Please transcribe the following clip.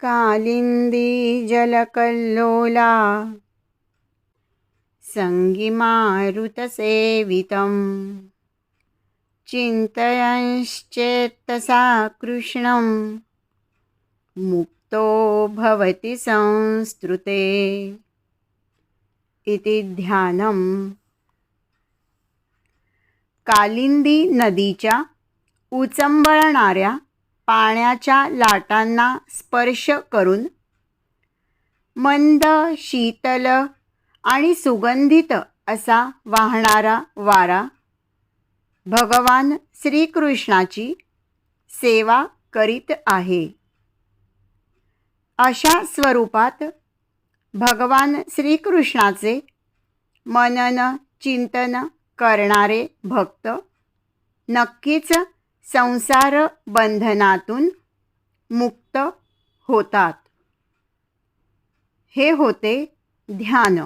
कालिन्दी जलकल्लोला। सङ्गिमारुतसेवितं चिन्तयंश्चेत्तसा कृष्णं मुक्तो भवति संस्तृते। इति ध्यानम्। कालिंदी नदीच्या उचंबळणाऱ्या पाण्याच्या लाटांना स्पर्श करून मंद शीतल आणि सुगंधित असा वाहणारा वारा भगवान श्रीकृष्णाची सेवा करीत आहे. अशा स्वरूपात भगवान श्रीकृष्णाचे मनन चिंतन करणारे भक्त नक्कीच संसार बंधनातून मुक्त होतात. हे होते ध्यान.